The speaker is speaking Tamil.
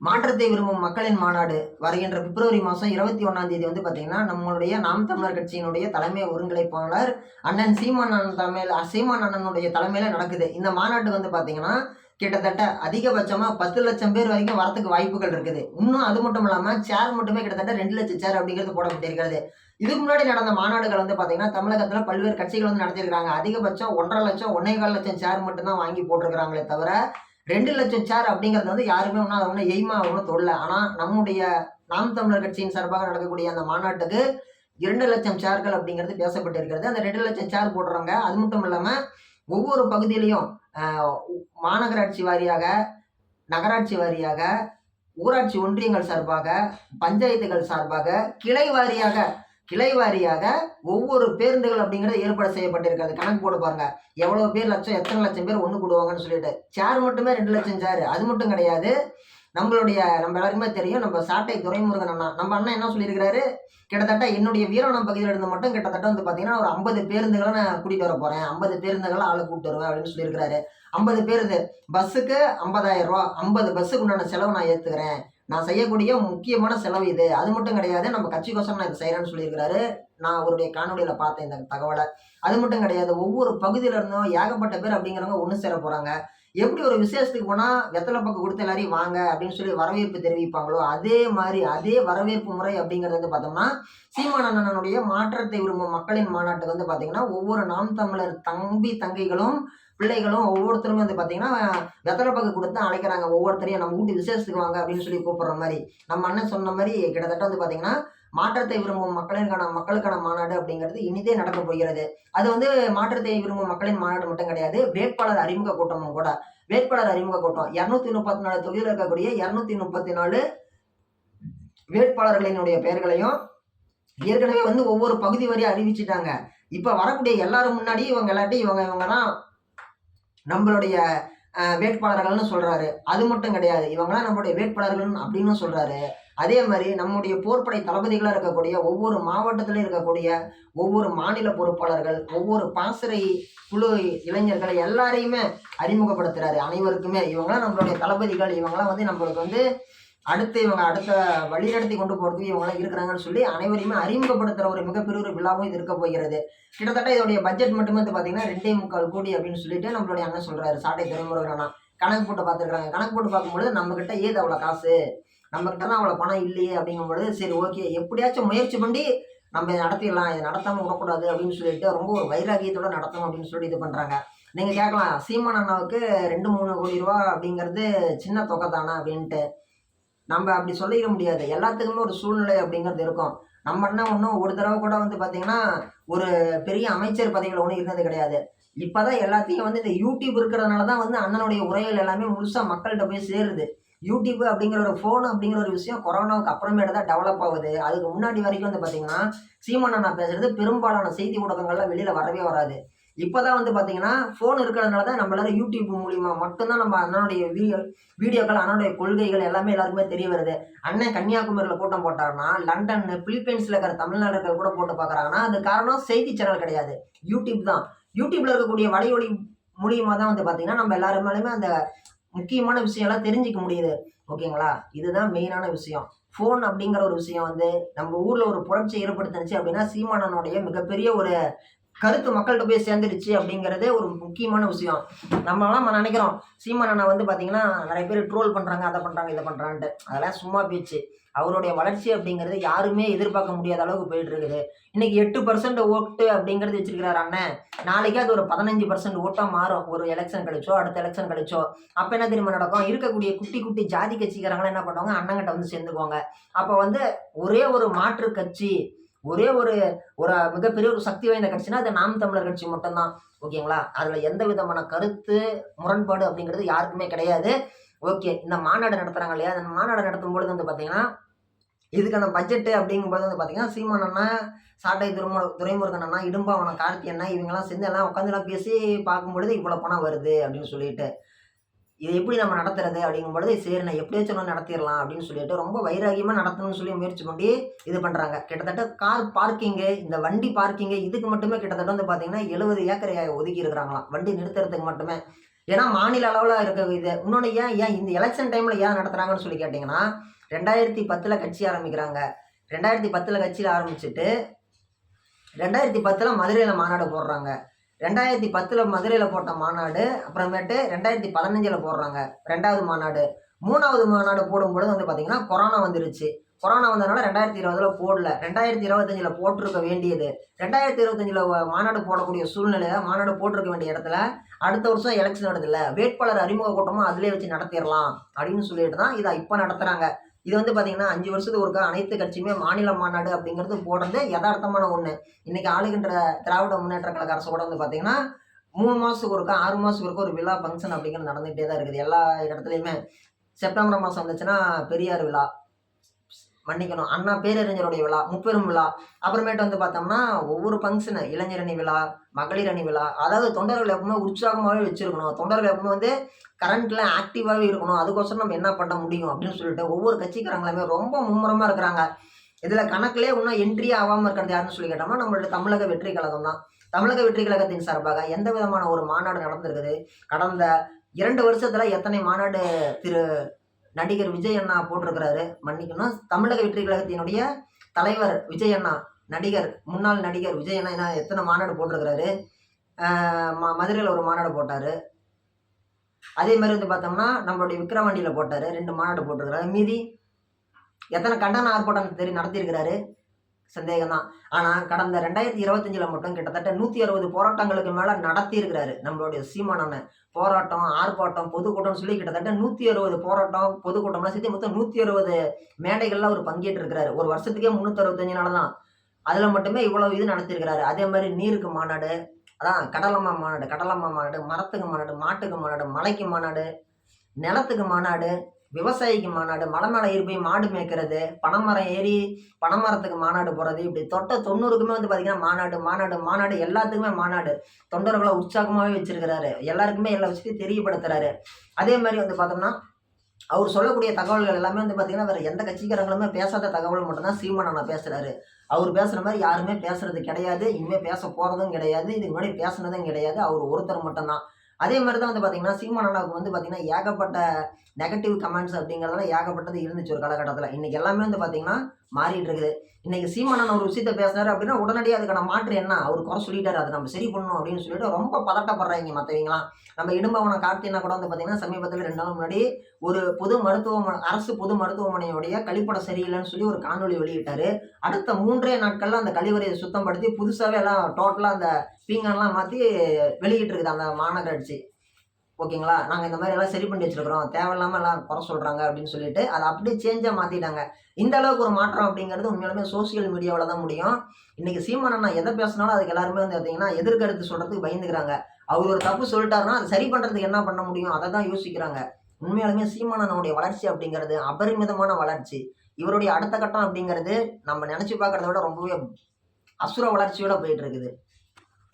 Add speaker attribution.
Speaker 1: மாற்றத்தை விரும்பும் மக்களின் மாநாடு வருகின்ற பிப்ரவரி மாதம் இருபத்தி ஒன்றாம் தேதி வந்து பார்த்தீங்கன்னா நம்மளுடைய நாம் தமிழர் கட்சியினுடைய தலைமை ஒருங்கிணைப்பாளர் அண்ணன் சீமான் அண்ணன் தலைமையில் சீமான் அண்ணனுடைய தலைமையில் நடக்குது. இந்த மாநாட்டு வந்து பார்த்தீங்கன்னா கிட்டத்தட்ட அதிகபட்சமாக பத்து லட்சம் பேர் வரைக்கும் வரத்துக்கு வாய்ப்புகள் இருக்குது. இன்னும் அது மட்டும் இல்லாமல் சேர் மட்டுமே கிட்டத்தட்ட ரெண்டு லட்சம் சேர் அப்படிங்கிறது போடப்பட்டிருக்கிறது. இதுக்கு முன்னாடி நடந்த மாநாடுகள் வந்து பார்த்தீங்கன்னா தமிழகத்தில் பல்வேறு கட்சிகள் வந்து நடத்தியிருக்காங்க அதிகபட்சம் ஒன்றரை லட்சம் ஒன்னே கால் லட்சம் சேர் மட்டும்தான் வாங்கி போட்டிருக்கிறாங்களே தவிர ரெண்டு லட்சம் சேர் அப்படிங்கிறது வந்து யாருமே ஒன்றும் அதை ஒன்றும் எய்மா ஒன்றும் தொடல. ஆனால் நம்முடைய நாம் தமிழர் கட்சியின் சார்பாக நடக்கக்கூடிய அந்த மாநாட்டுக்கு இரண்டு லட்சம் சேர்கள் அப்படிங்கிறது பேசப்பட்டு இருக்கிறது. அந்த ரெண்டு லட்சம் சேர் போடுறாங்க அது மட்டும் இல்லாமல் ஒவ்வொரு பகுதியிலையும் மாநகராட்சி வாரியாக நகராட்சி வாரியாக ஊராட்சி ஒன்றியங்கள் சார்பாக பஞ்சாயத்துகள் சார்பாக கிளை வாரியாக கிளை வாரியாக ஒவ்வொரு பேருந்துகள் அப்படிங்கிறது ஏற்பாடு செய்யப்பட்டிருக்காது கணக்கு போட்டு பாருங்க. எவ்வளவு பேர் லட்சம் எத்தனை லட்சம் பேர் ஒன்று கூடுவாங்கன்னு சொல்லிட்டு. சேர் மட்டுமே ரெண்டு லட்சம் சேர். அது மட்டும் கிடையாது. நம்மளுடைய நம்ம எல்லாருக்குமே தெரியும். நம்ம சாட்டை துரைமுருகன் அண்ணா. நம்ம அண்ணா என்ன சொல்லியிருக்கிறாரு? கிட்டத்தட்ட என்னுடைய வீரவனம் பகுதியில் இருந்து மட்டும் கிட்டத்தட்ட வந்து பார்த்தீங்கன்னா ஒரு ஐம்பது பேருந்துகளை நான் கூட்டிட்டு வர போறேன். ஐம்பது பேருந்துகளை ஆளை கூப்பிட்டு வருவேன் அப்படின்னு சொல்லியிருக்கிறாரு. ஐம்பது பேருந்து பஸ்ஸுக்கு ஐம்பதாயிரம் ரூபா ஐம்பது பஸ்ஸுக்கு உண்டான செலவு நான் ஏற்றுக்கிறேன் நான் செய்யக்கூடிய முக்கியமான செலவு இது. அது மட்டும் கிடையாது நம்ம கட்சிக்கோசம் நான் இது செய்கிறேன்னு சொல்லியிருக்கிறாரு. நான் அவருடைய காணொலியில் பார்த்தேன் இந்த தகவலை. அது மட்டும் கிடையாது ஒவ்வொரு பகுதியில இருந்தும் ஏகப்பட்ட பேர் அப்படிங்கிறவங்க ஒன்று சேர போகிறாங்க எப்படி ஒரு விசேஷத்துக்கு போனால் வெத்தலை பக்கம் கொடுத்து எல்லாரையும் வாங்க அப்படின்னு சொல்லி வரவேற்பு தெரிவிப்பாங்களோ அதே மாதிரி அதே வரவேற்பு முறை அப்படிங்கிறது வந்து பார்த்தோம்னா சீமானண்ணனுடைய மாற்றத்தை விரும்பும் மக்களின் மாநாட்டுக்கு வந்து பார்த்தீங்கன்னா ஒவ்வொரு நாம் தமிழர் தம்பி தங்கைகளும் பிள்ளைகளும் ஒவ்வொருத்தரும் வந்து பார்த்தீங்கன்னா வெத்தலை பக்கம் கொடுத்து அழைக்கிறாங்க. ஒவ்வொருத்தரையும் நம்ம வீட்டு விசேஷத்துக்கு வாங்க அப்படின்னு சொல்லி கூப்பிடுற மாதிரி. நம்ம அண்ணன் சொன்ன மாதிரி கிட்டத்தட்ட வந்து பார்த்தீங்கன்னா மாற்றத்தை விரும்பும் மக்களுக்கான மக்களுக்கான மாநாடு அப்படிங்கிறது இனிதே நடக்க போகிறது. அது வந்து மாற்றத்தை விரும்பும் மக்களின் மாநாடு மட்டும் கிடையாது வேட்பாளர் அறிமுக கூட்டமும் கூட. வேட்பாளர் அறிமுக கூட்டம். இரநூத்தி முப்பத்தி நாலு தொகுதியில் இருக்கக்கூடிய இரநூத்தி முப்பத்தி நாலு வேட்பாளர்களினுடைய பெயர்களையும் ஏற்கனவே வந்து ஒவ்வொரு பகுதி வரையும் அறிவிச்சிட்டாங்க. இப்போ வரக்கூடிய எல்லாரும் முன்னாடி இவங்க எல்லாத்தையும் இவங்க இவங்கலாம் நம்மளுடைய வேட்பாளர்கள்னு சொல்கிறாரு அது மட்டும் கிடையாது. இவங்களாம் நம்மளுடைய வேட்பாளர்கள் அப்படின்னு சொல்கிறாரு அதே மாதிரி நம்முடைய போர்ப்படை தளபதிகளாக இருக்கக்கூடிய ஒவ்வொரு மாவட்டத்திலும் இருக்கக்கூடிய ஒவ்வொரு மாநில பொறுப்பாளர்கள் ஒவ்வொரு பாசறை குழு இளைஞர்களை எல்லாரையுமே அறிமுகப்படுத்துகிறாரு அனைவருக்குமே இவங்களாம் நம்மளுடைய தளபதிகள் இவங்களாம் வந்து நம்மளுக்கு வந்து அடுத்து இவங்க அடுத்த வழிநடத்தி கொண்டு போகிறதுக்கு இவங்களாம் இருக்கிறாங்கன்னு சொல்லி அனைவரையுமே அறிமுகப்படுத்துகிற ஒரு மிகப்பெரிய ஒரு விழாவும் இது இருக்க போகிறது. கிட்டத்தட்ட இதோடைய பட்ஜெட் மட்டுமே வந்து பார்த்தீங்கன்னா ரெண்டே முக்கால் கோடி அப்படின்னு சொல்லிட்டு நம்மளுடைய அண்ணன் சொல்கிறாரு சாட்டை துறைமுருகன் அண்ணா. கணக்கு போட்டு பார்த்துருக்காங்க கணக்கு போட்டு பார்க்கும்பொழுது நம்மக்கிட்ட ஏது அவ்வளோ காசு? நம்மக்கிட்ட தான் அவ்வளோ பணம் இல்லையே அப்படிங்கும்பொழுது சரி ஓகே. எப்படியாச்சும் முயற்சி பண்ணி நம்ம இதை நடத்திடலாம். இதை நடத்தாமல் விடக்கூடாது அப்படின்னு சொல்லிட்டு ரொம்ப ஒரு வைராகியத்தோட நடத்தணும் அப்படின்னு சொல்லி இது பண்ணுறாங்க நீங்கள் கேட்கலாம் சீமான் அண்ணாவுக்கு ரெண்டு மூணு கோடி ரூபா அப்படிங்கிறது சின்ன தொகை தானே அப்படின்ட்டு. நம்ம அப்படி சொல்லிட முடியாது. எல்லாத்துக்குமே ஒரு சூழ்நிலை அப்படிங்கிறது இருக்கும். நம்ம என்ன ஒன்றும் ஒரு தடவை கூட வந்து பார்த்தீங்கன்னா ஒரு பெரிய அமைச்சர் பதவியில் ஒன்றும் இருந்தது கிடையாது. இப்போ தான் எல்லாத்தையும் வந்து இந்த யூடியூப் இருக்கிறதுனால தான் வந்து அண்ணனுடைய உரைகள் எல்லாமே முழுசாக மக்கள்கிட்ட போய் சேருது. யூடியூப் அப்படிங்கிற ஒரு ஃபோன் அப்படிங்கிற ஒரு விஷயம் கொரோனாவுக்கு அப்புறமேட்டு தான் டெவலப் ஆகுது. அதுக்கு முன்னாடி வரைக்கும் வந்து பார்த்தீங்கன்னா சீமான் அண்ணா பேசுறது பெரும்பாலான செய்தி ஊடகங்கள்லாம் வெளியில் வரவே வராது. இப்போதான் வந்து பார்த்தீங்கன்னா ஃபோன் இருக்கிறதுனால தான் நம்மளால யூடியூப் மூலிமா மட்டும்தான் நம்ம அண்ணனுடைய வீடியோ வீடியோக்கள் அண்ணனுடைய கொள்கைகள் எல்லாமே எல்லாருக்குமே தெரிய வருது. அண்ணன் கன்னியாகுமரியில் கூட்டம் போட்டாருன்னா லண்டன் பிலிப்பைன்ஸில் இருக்கிற தமிழ்நாடுகள் கூட போட்டு பார்க்குறாங்கன்னா அது காரணம் செய்தி சேனல் கிடையாது. யூடியூப் தான். யூடியூப்ல இருக்கக்கூடிய வலையொலி மூலியமாக தான் வந்து பார்த்தீங்கன்னா நம்ம எல்லாருமாலுமே அந்த முக்கியமான விஷயம்லாம் தெரிஞ்சுக்க முடியுது. ஓகேங்களா? இதுதான் மெயினான விஷயம். ஃபோன் அப்படிங்கிற ஒரு விஷயம் வந்து நம்ம ஊரில் ஒரு புரட்சி ஏற்படுத்துனுச்சு அப்படின்னா சீமானனுடைய மிகப்பெரிய ஒரு கருத்து மக்கள்கிட்ட போய் சேர்ந்துடுச்சு அப்படிங்கிறதே ஒரு முக்கியமான விஷயம். நம்மளாம் நம்ம நினைக்கிறோம் அண்ணா வந்து பார்த்தீங்கன்னா நிறைய பேர் ட்ரோல் பண்ணுறாங்க அதை பண்ணுறாங்க இதை பண்ணுறான்ட்டு அதெல்லாம் சும்மா பேச்சு அவருடைய வளர்ச்சி அப்படிங்கிறது யாருமே எதிர்பார்க்க முடியாத அளவுக்கு போயிட்டு இருக்குது. இன்னைக்கு எட்டு பர்சன்ட் ஓட்டு அப்படிங்கிறது வச்சிருக்கிறாரு அண்ணன். நாளைக்கு அது ஒரு பதினஞ்சு பர்சன்ட் ஓட்டாக மாறும். ஒரு எலெக்ஷன் கழிச்சோ அடுத்த எலெக்ஷன் கழிச்சோ அப்போ என்ன தெரியுமா நடக்கும்? இருக்கக்கூடிய குட்டி குட்டி ஜாதி கட்சிக்காரங்களாம் என்ன பண்ணுவாங்க? அண்ணங்கிட்ட வந்து சேர்ந்துக்குவாங்க. அப்போ வந்து ஒரே ஒரு மாற்று கட்சி ஒரே ஒரு ஒரு மிகப்பெரிய ஒரு சக்தி வாய்ந்த கட்சினா அது நாம் தமிழர் கட்சி மட்டும்தான். ஓகேங்களா? அதில் எந்த விதமான கருத்து முரண்பாடு அப்படிங்கிறது யாருக்குமே கிடையாது. ஓகே இந்த மாநாடு நடத்துகிறாங்க இல்லையா? அந்த மாநாடு நடத்தும் பொழுது வந்து பார்த்தீங்கன்னா இதுக்கான பட்ஜெட்டு அப்படிங்கும்போது வந்து பார்த்தீங்கன்னா சீமான் அண்ணா சாட்டை துறைமுக துரைமுருகன் அண்ணா இடும்பாவனம் கார்த்தி அண்ணா இவங்கெல்லாம் சேர்ந்து எல்லாம் உட்காந்துலாம் பேசி பார்க்கும்பொழுது இவ்வளோ பணம் வருது அப்படின்னு சொல்லிட்டு இதை எப்படி நம்ம நடத்துறது அப்படிங்கும் பொழுது சரி நான் எப்படியாச்சும் ஒன்று நடத்திடலாம் அப்படின்னு சொல்லிட்டு ரொம்ப வைராகியமாக நடத்தணும்னு சொல்லி முயற்சி பண்ணி இது பண்ணுறாங்க கிட்டத்தட்ட கார் பார்க்கிங்கு இந்த வண்டி பார்க்கிங்கு இதுக்கு மட்டுமே கிட்டத்தட்ட வந்து பார்த்தீங்கன்னா எழுபது ஏக்கரை ஒதுக்கி இருக்கிறாங்களாம். வண்டி நிறுத்துறதுக்கு மட்டுமே. ஏன்னா மாநில அளவில் இருக்க இது. இன்னொன்று ஏன் ஏன் இந்த எலெக்ஷன் டைமில் ஏன் நடத்துகிறாங்கன்னு சொல்லி கேட்டிங்கன்னா ரெண்டாயிரத்தி பத்தில் கட்சி ஆரம்பிக்கிறாங்க. ரெண்டாயிரத்தி பத்தில் கட்சியில் ஆரம்பிச்சுட்டு ரெண்டாயிரத்தி பத்தில் மதுரையில் மாநாடு போடுறாங்க. ரெண்டாயிரத்தி பத்தில் மதுரையில் போட்ட மாநாடு அப்புறமேட்டு ரெண்டாயிரத்தி பதினஞ்சில் போடுறாங்க ரெண்டாவது மாநாடு. மூணாவது மாநாடு போடும்பொழுது வந்து பார்த்திங்கன்னா கொரோனா வந்துருச்சு. கொரோனா வந்ததுனால ரெண்டாயிரத்தி இருபதுல போடல. ரெண்டாயிரத்தி இருபத்தஞ்சில் போட்டிருக்க வேண்டியது. ரெண்டாயிரத்தி இருபத்தஞ்சில் மாநாடு போடக்கூடிய சூழ்நிலையில் மாநாடு போட்டிருக்க வேண்டிய இடத்துல அடுத்த வருஷம் எலெக்ஷன் நடக்குதுல்ல வேட்பாளர் அறிமுக கூட்டமும் அதிலே வச்சு நடத்திடலாம் அப்படின்னு சொல்லிட்டு தான் இதை இப்போ நடத்துகிறாங்க இது வந்து பார்த்தீங்கன்னா அஞ்சு வருஷத்துக்கு ஒருக்கா அனைத்து கட்சியுமே மாநில மாநாடு அப்படிங்கிறது போடுறது யதார்த்தமான ஒன்று இன்னைக்கு ஆளுகின்ற திராவிட முன்னேற்ற கழக அரசு கூட வந்து பார்த்தீங்கன்னா மூணு மாதத்துக்கு ஒருக்கா ஆறு மாதத்துக்கு ஒருக்கா ஒரு விழா ஃபங்க்ஷன் அப்படிங்கிறது நடந்துகிட்டே தான் இருக்குது. எல்லா இடத்துலையுமே. செப்டம்பர் மாதம் வந்துச்சுன்னா பெரியார் விழா. மன்னிக்கணும். அண்ணா பேரறிஞருடைய விழா முப்பெரும் விழா. அப்புறமேட்டு வந்து பார்த்தோம்னா ஒவ்வொரு ஃபங்க்ஷனு இளைஞர் அணி விழா மகளிர் அணி விழா. அதாவது தொண்டர்கள் எப்பவுமே உற்சாகமாகவே வச்சுருக்கணும். தொண்டர்கள் எப்பவுமே வந்து கரண்ட்டில் ஆக்டிவாகவே இருக்கணும். அதுக்கோசரம் நம்ம என்ன பண்ண முடியும் அப்படின்னு சொல்லிட்டு ஒவ்வொரு கட்சிக்காரங்களுமே ரொம்ப மும்முரமாக இருக்கிறாங்க. இதில் கணக்கிலே இன்னும் என்ட்ரி ஆகாமல் இருக்கிறது யாருன்னு சொல்லி கேட்டோம்னா நம்மளோட தமிழக வெற்றி கழகம் தான். தமிழக வெற்றி கழகத்தின் சார்பாக எந்த விதமான ஒரு மாநாடு நடந்திருக்குது? கடந்த இரண்டு வருஷத்தில் எத்தனை மாநாடு திரு நடிகர் விஜய் அண்ணா போட்டிருக்கிறாரு. மன்னிக்கணும். தமிழக வெற்றி கழகத்தினுடைய தலைவர் விஜய் அண்ணா நடிகர் முன்னாள் நடிகர் விஜய் அண்ணா என்ன எத்தனை மாநாடு போட்டிருக்கிறாரு. மதுரையில் ஒரு மாநாடு போட்டார். அதே மாதிரி வந்து பார்த்தோம்னா நம்மளுடைய விக்ரவாண்டியில் போட்டார். ரெண்டு மாநாடு போட்டிருக்கிறாரு. மீதி எத்தனை கண்டன ஆர்ப்பாட்டம் தெரி நடத்தியிருக்கிறாரு. சந்தேகம் தான் ஆனால் கடந்த ரெண்டாயிரத்தி இருபத்தஞ்சில் மட்டும் கிட்டத்தட்ட நூற்றி அறுபது போராட்டங்களுக்கு மேலே நடத்தியிருக்கிறாரு நம்மளுடைய சீமானண்ணன் போராட்டம் ஆர்ப்பாட்டம் பொதுக்கூட்டம்னு சொல்லி கிட்டத்தட்ட நூற்றி அறுபது போராட்டம் பொதுக்கூட்டம்லாம் சேர்த்து மொத்தம் நூற்றி அறுபது மேடைகளில் அவர் பங்கேற்றிருக்கிறாரு. ஒரு வருஷத்துக்கே முந்நூற்றறுபத்தஞ்சு நாள் தான் அதில் மட்டுமே இவ்வளோ இது நடத்தியிருக்கிறாரு. அதே மாதிரி நீருக்கு மாநாடு அதான் கடலம்மா மாநாடு கடலம்மா மாநாடு மரத்துக்கு மாநாடு மாட்டுக்கு மாநாடு மலைக்கு மாநாடு நிலத்துக்கு மாநாடு விவசாயிக்கு மாநாடு மலை மேலே ஏறி போய் மாடு மேய்க்கிறது பனைமரம் ஏறி பனைமரத்துக்கு மாநாடு போகிறது இப்படி தொட்ட தொண்ணூறுக்குமே வந்து பார்த்திங்கன்னா மாநாடு மாநாடு மாநாடு எல்லாத்துக்குமே மாநாடு. தொண்டர்களை உற்சாகமாகவே வச்சிருக்கிறாரு. எல்லாருக்குமே எல்லா விஷயத்தையும் தெரியப்படுத்துறாரு. அதே மாதிரி வந்து பார்த்தோம்னா அவர் சொல்லக்கூடிய தகவல்கள் எல்லாமே வந்து பார்த்தீங்கன்னா வேறு எந்த கட்சிக்காரங்களுமே பேசாத தகவல் மட்டும்தான் சீமானண்ணா பேசுகிறாரு அவர் பேசுகிற மாதிரி யாருமே பேசுறது கிடையாது. இனிமேல் பேச போகிறதும் கிடையாது. இதுக்கு முன்னாடி பேசுனதும் கிடையாது. அவர் ஒருத்தர் மட்டும்தான். அதே மாதிரி தான் வந்து பார்த்தீங்கன்னா சீமானண்ணாவுக்கு வந்து பார்த்தீங்கன்னா ஏகப்பட்ட நெகட்டிவ் கமெண்ட்ஸ் அப்படிங்கிறதெல்லாம் ஏகப்பட்டது இருந்துச்சு ஒரு காலகட்டத்தில். இன்றைக்கி எல்லாமே வந்து பார்த்தீங்கன்னா மாறிட்டு இருக்குது. இன்னைக்கு சீமானன் ஒரு விஷயத்த பேசுறாரு அப்படின்னா உடனடியாக அதுக்கான மாற்று என்ன? அவர் குறை சொல்லிட்டாரு. அதை நம்ம சரி பண்ணணும் அப்படின்னு சொல்லிட்டு ரொம்ப பதட்டப்படுறாங்க மற்றவங்களாம் நம்ம இடும்பவனம் கார்த்தினா கூட வந்து பார்த்தீங்கன்னா சமீபத்தில் ரெண்டு நாள் முன்னாடி ஒரு பொது மருத்துவமனை அரசு பொது மருத்துவமனையுடைய கழிப்படம் சரியில்லைன்னு சொல்லி ஒரு காணொலி வெளியிட்டாரு. அடுத்த மூன்றே நாட்களில் அந்த கழிவறையை சுத்தப்படுத்தி புதுசாகவே எல்லாம் டோட்டலாக அந்த பீங்கான்லாம் மாற்றி வெளியிட்டு இருக்குது அந்த மாநகராட்சி. ஓகேங்களா? நாங்கள் இந்த மாதிரி எல்லாம் சரி பண்ணி வச்சிருக்கிறோம். தேவையில்லாமல் எல்லாம் குறை சொல்கிறாங்க அப்படின்னு சொல்லிட்டு அதை அப்படியே சேஞ்சாக மாற்றிட்டாங்க இந்த அளவுக்கு ஒரு மாற்றம் அப்படிங்கிறது உண்மையாலுமே சோசியல் மீடியாவில் தான் முடியும். இன்னைக்கு சீமானண்ணா எதை பேசினாலும் அதுக்கு எல்லாருமே வந்து பார்த்தீங்கன்னா எதிர்கருத்து சொல்கிறதுக்கு பயந்துக்கிறாங்க. அவர் ஒரு தப்பு சொல்லிட்டாருன்னா அதை சரி பண்ணுறதுக்கு என்ன பண்ண முடியும்? அதை தான் யோசிக்கிறாங்க. உண்மையாலுமே சீமானனுடைய வளர்ச்சி அப்படிங்கிறது அபரிமிதமான வளர்ச்சி. இவருடைய அடுத்த கட்டம் அப்படிங்கிறது நம்ம நினச்சி பார்க்குறத விட ரொம்பவே அசுர வளர்ச்சியோட போயிட்டு இருக்குது.